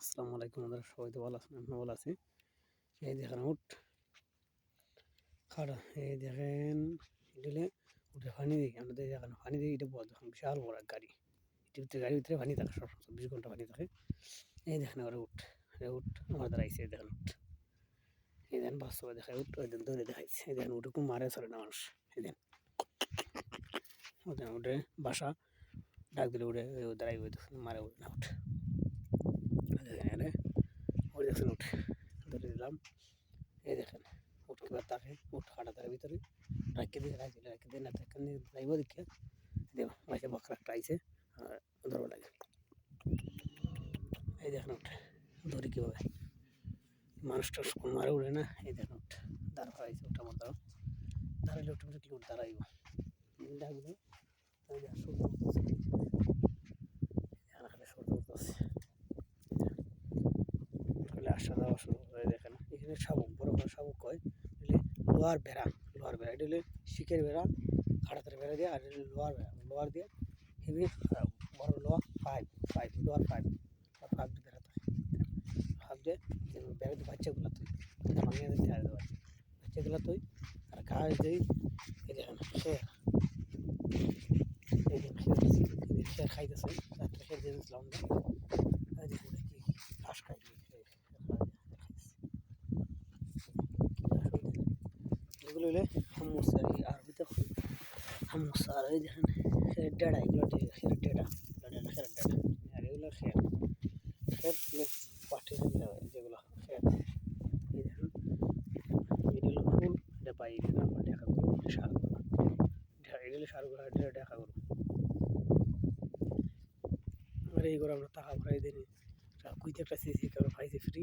আসসালামু আলাইকুম আমাদের সবাই তো ভালো আছেন আমি ভালো আছি। এই দেখেন উঠ। খাড়া। এই দেখেন এগুলো উঠে পানি দিই। আমাদের দেখেন পানি দিই, এটা বড় দেখেন, বিশাল বড় গাড়ি। এটির ভিতরে গাড়ির ভিতরে পানি থাকে, সব চব্বিশ ঘণ্টা পানি থাকে। এই দেখেন ওরা উঠ। উঠ, আমার দ্বারা দেখেন উঠ। এই দেখেন, বাস্তবে দেখায় উঠ, ওই দিন ধরে দেখাইছে। এই দেখেন, উঠে খুব মারে চলে না মানুষ। এই দেখেন। ওই দেখেন উঠে, বাসা। ডাক দিলে উঠে ওই দাঁড়াই ওই মারে উঠে, না উঠ। দেখেন উঠ। ধরে দিলাম এই দেখেন, উঠ কিবার তাকে উঠ কাটা তার ভিতরে। রাখতে দিয়ে রাখলে রাখতে দিয়ে, না থাকে যাইব দেখে। দেব মাঝে বকরা একটা আইছে। ধরবো লাগে এই দেখেন উঠ, ধরি কীভাবে? মানুষটা মারে উঠে না? এই দেখেন উঠ, দাঁড় করাইছে ওটা আমার দাঁড়াও। দাঁড়াইলে অটোমেটিকলি উঠ, দাঁড়াইব। ডাকবে তাই দেখ সূর্য উঠতেছে এখানে সূর্য উঠতেছে করলে আসা যাওয়া শুরু করে দেখেন এখানে শামুক বড় বড় শামুক এগুলি লোহার বেড়া লোহার বেড়া। এটা হলে শিখের বেড়া, খাড়াতের বেড়া দিয়ে, আর লোহার বেড়া। লোহার দিয়ে হেভি বড় লোহা, পাইপ পাইপ, লোহার পাইপ আর পাইপ দিয়ে বেড়া থাকে হাত দিয়ে বেড়া দিয়ে বাচ্চাগুলো তুই ভাঙিয়ে দিতে আর বাচ্চাগুলো তুই আর ঘাস দিই দেখেন খের খাইতেছে, রাত্রে খের দিয়ে। দিয়েছিলাম এই দেখুন কি ঘাস খাই এগুলো হলে আর কি আরবিতে হামুস আর এই দেখেন খের ডেড়া, এগুলো খের ডেড়া ডেড়া খের ডেড়া। আর এগুলো খের খের হলে পাটি যেগুলো খের। এই দেখেন, এটা হলো ফুল, এটা পাই এখানে আমরা দেখা করব সার এগুলো সারগুলো দেখা করব। আর এই করে আমরা টাকা ভরাই দিই কুইতে একটা সিসি ক্যামেরা পাইছি ফ্রি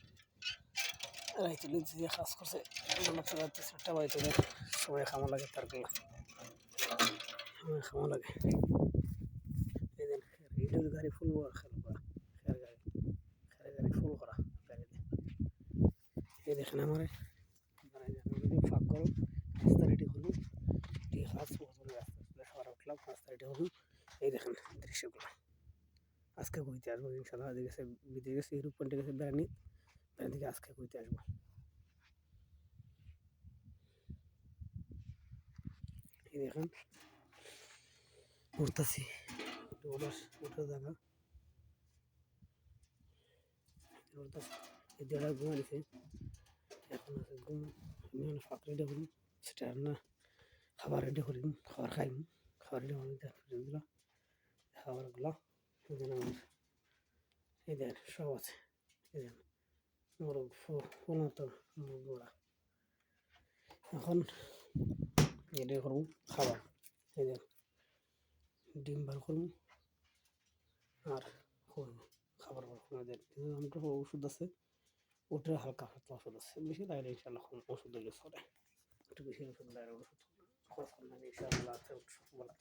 রাইতে যে কাজ করছে চারটা বাড়িতে সময় খামা লাগে, তারগুলো সময় খামা লাগে। এই ইডুর গাড়ি ফুল খেল করা খের গাড়ি ফুল করা, গাড়িতে। এই দেখেন আমার ফাঁক করো, রাস্তা রেডি হলো ঠিক কাজ সবার উঠলাম রাস্তা রেডি হলো এই দেখেন দৃশ্যগুলো। আজকে কইতে আসব, ইনশাল্লাহ গেছে বিদেশ ইউরোপ কান্ট্রি গেছে বেড়ানি থেকে আজকে কইতে আসব দেখেন উঠতেছি উঠতেছি এই দেড়া ঘুমা দিছে এখন আছে ঘুম ফাঁক রেডি করি সেটা রান্না খাবার রেডি করি খাবার খাই খাবার রেডি করি খাবারগুলো এই দেন সব আছে এই দেন মোরগ এখন রেডি করব খাবার। এই দেন ডিম বার করব আর করব খাবার বার করে দেন আমার ওষুধ আছে, ওটা হালকা হালকা ওষুধ আছে। বেশি লাগলে ইনশাল্লাহ ওষুধ হলে চলে একটু বেশি ওষুধ লাগে ওষুধ খরচ ইনশাল্লাহ আছে ওষুধ বলা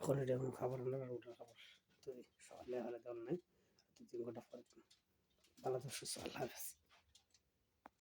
এখন এটা এখন খাবার হলে আর ওটার খাবার তৈরি। সকালে হলে দেওয়ার নেই তিন ঘণ্টা পরে ভালো তো সুস্থ আল্লাহ হাফেজ